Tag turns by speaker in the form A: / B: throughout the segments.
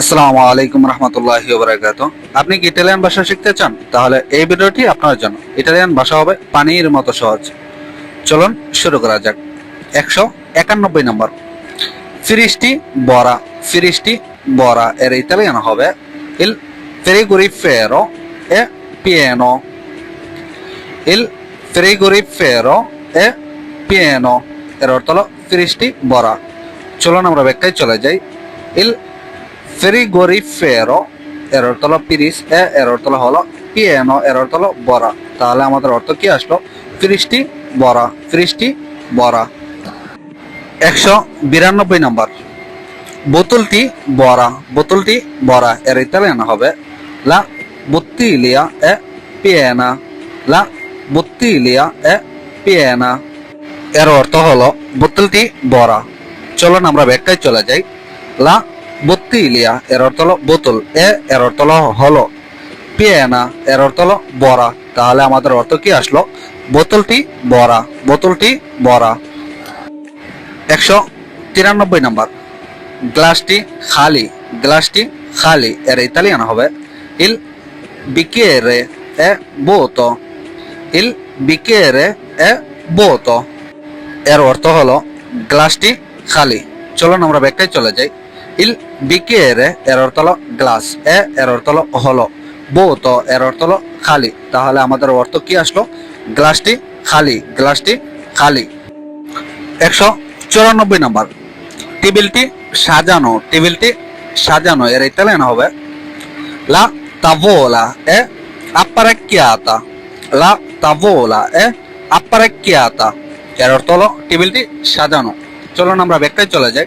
A: আসসালামু আলাইকুম রহমতুল্লাহ বারাকাত। আপনি কি ইটালিয়ান ভাষা শিখতে চান? তাহলে এই ভিডিওটি আপনার জন্য। ইটালিয়ান ভাষা হবে পানির মতো সহজ। চলুন শুরু করা যাক। একশো একানব্বই নম্বর। ফিরিস্টি বরা। ফিরিস্টি বরা এর ইতালিয়ান হবে ইল frigorifero e pieno il frigorifero e pieno এর অর্থ হলো ফিরিস্টি বরা। চলুন আমরা ব্যাখ্যায় চলে যাই। ইল ফ্রিগোরিফেরো এর অর্থ হলো পিরিস এ এর অর্থ হলো পিয়েনো এর অর্থ হলো বরা তাহলে আমাদের অর্থ কি আসলো ফিরিস্টি বরা ফিরিস্টি বরা একশো বিরানব্বই নম্বর বোতলটি বরা বোতলটি বরা এর ইতালিয়ান হবে লা bottiglia è piena. La bottiglia এ piena. এর অর্থ হলো বোতলটি বরা চলুন আমরা ব্যাখ্যায় চলে যাই লা বত্তিলিয়া এর অর্থ হলো বোতল। এ এর অর্থ হলো। হলো পিয়েনা এর অর্থ হলো বরা তাহলে আমাদের অর্থ কি আসলো? বোতলটি বরা বোতলটি বরা একশো তিরানব্বই নম্বর। গ্লাসটি খালি। গ্লাসটি খালি। এর ইতালিয়ান হবে। ইল bicchiere è vuoto il bicchiere এ vuoto এর অর্থ হলো, গ্লাসটি খালি। চলুন আমরা ব্যাখ্যায় চলে যাই। ইল বিকিয়েরে এর অর্থ হলো গ্লাস এ এর অর্থ হলো হলো বোত এর অর্থ হলো খালি তাহলে আমাদের অর্থ কি আসলো গ্লাসটি খালি গ্লাসটি খালি একশো চুরানব্বই নম্বর টেবিলটি সাজানো টেবিলটি সাজানো এর ইতালিয়ান হবে লা tavola è apparecchiata. La tavola è apparecchiata. এর অর্থ হলো টেবিলটি সাজানো চলুন আমরা ব্যাখ্যায় চলে যাই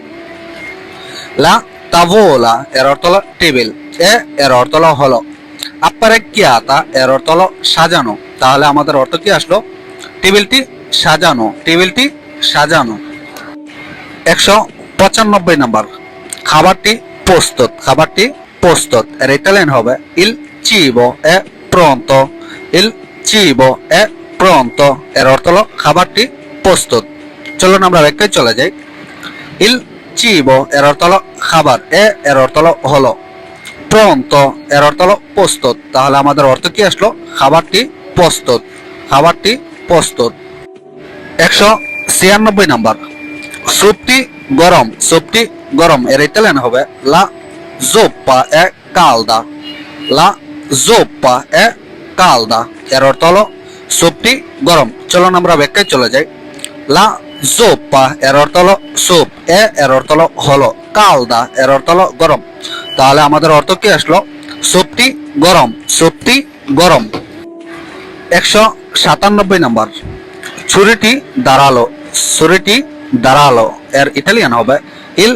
A: লা তাভোলা এর অর্থ হলো টেবিল। এ, এর অর্থ হলো হলো। apparecchiata এর অর্থ হলো সাজানো। তাহলে আমাদের অর্থ কি আসলো? টেবিলটি সাজানো টেবিলটি সাজানো। একশো পঁচানব্বই নম্বর। খাবারটি প্রস্তুত খাবারটি প্রস্তুত। এর ইতালিয়ান হবে, ইল চিবো এ প্রন্ত, ইল চিবো এ প্রন্ত। এর অর্থ হলো, খাবারটি প্রস্তুত। চলুন আমরা ব্যাখ্যায় চলে যাই। ইল চিবো এর অর্থ খাবার এ এর অর্থ হলো হলো প্রন্ত এর অর্থ প্রস্তুত তাহলে আমাদের অর্থ কি আসলো খাবারটি প্রস্তুত খাবারটি প্রস্তুত একশো ছিয়ানব্বই নাম্বার। স্যুপটি গরম স্যুপটি গরম এর ইতালিয়ান হবে। লা zoppa è calda la zoppa è calda এর অর্থ হলো স্যুপটি গরম চলুন আমরা ব্যাখ্যায় চলে যাই। লা জোপ্পা এর অর্থ হলো স্যুপ এ এর অর্থ হলো কালদা এর অর্থ গরম তাহলে আমাদের অর্থ কি আসলো স্যুপটি গরম স্যুপটি গরম একশো সাতানব্বই নম্বর ছুরিটি দাঁড়াল ছুরিটি দাঁড়াল এর ইতালিয়ান হবে ইল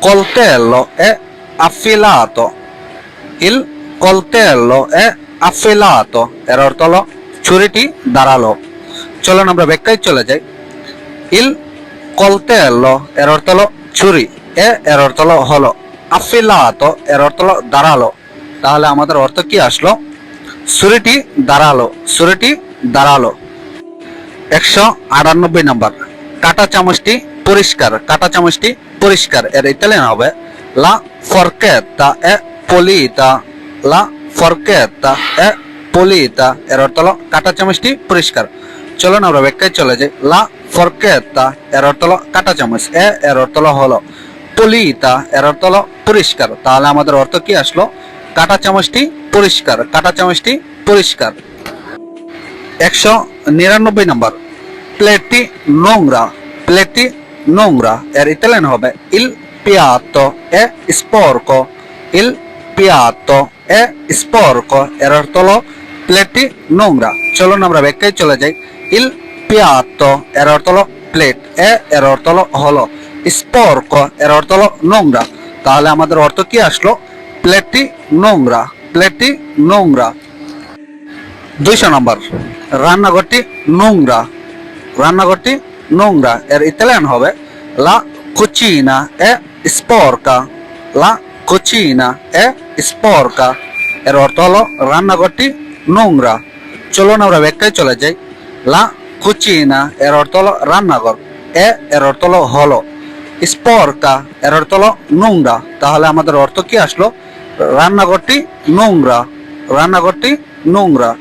A: coltello è affilato. Il coltello è affilato. এর অর্থ হলো ছুরিটি দাঁড়াল চলুন আমরা ব্যাখ্যায় চলে যাই ইল coltello এর অর্থ হলো ছুরি, এ এর অর্থ হলো। হলো affilato এর হলো দাঁড়াল। তাহলে আমাদের অর্থ কি আসলো? ছুরিটি দাঁড়াল ছুরিটি দাঁড়াল। একশো আটানব্বই নম্বর, কাটা চামচটি পরিষ্কার, কাটা চামচটি পরিষ্কার, এর ইতালিয়ান হবে, লা ফরকেতা, এ পলিতা, লা ফরকেতা, এ পলিতা এর অর্থ হলো কাটা চামচটি পরিষ্কার। চলুন আমরা ব্যাখ্যায় চলে যাই। লা ফরকেতা এর অর্থ হলো কাটা চামচ, এ এর অর্থ হলো পলিতা এর অর্থ হলো পরিষ্কার। তাহলে আমাদের অর্থ কি আসলো? কাটা চামচটি পরিষ্কার, কাটা চামচটি পরিষ্কার। একশো নিরানব্বই নম্বর, প্লেটটি নোংরা প্লেটটি নোংরা, এর ইতালিয়ান হবে ইল পিয়াতো, এ স্পর্ক, ইল পিয়াতো, এ স্পর্ক এর অর্থ হলো প্লেটটি নোংরা। চলুন আমরা ব্যাখ্যায় চলে যাই। ইল পিয়াতো এর অর্থ হলো প্লেট এ এর অর্থ হলো হলো স্পর্ক এর অর্থ হলো নোংরা তাহলে আমাদের অর্থ কি আসলো প্লেটটি নোংরা প্লেটটি নোংরা দুইশো নম্বর রান্নাঘরটি নোংরা রান্নাঘরটি নোংরা এর ইতালিয়ান হবে লা cucina è sporca. La cucina è sporca. এর অর্থ হলো রান্নাঘরটি নোংরা চলুন আমরা ব্যাখ্যায় চলে যাই লা কুচিনা এর অর্থ রান্নাঘর, এ এর অর্থ হলো। হলো স্পর্কা এর অর্থ নোংরা। তাহলে আমাদের অর্থ কি আসলো? রান্নাঘরটি নোংরা। রান্নাঘরটি নোংরা।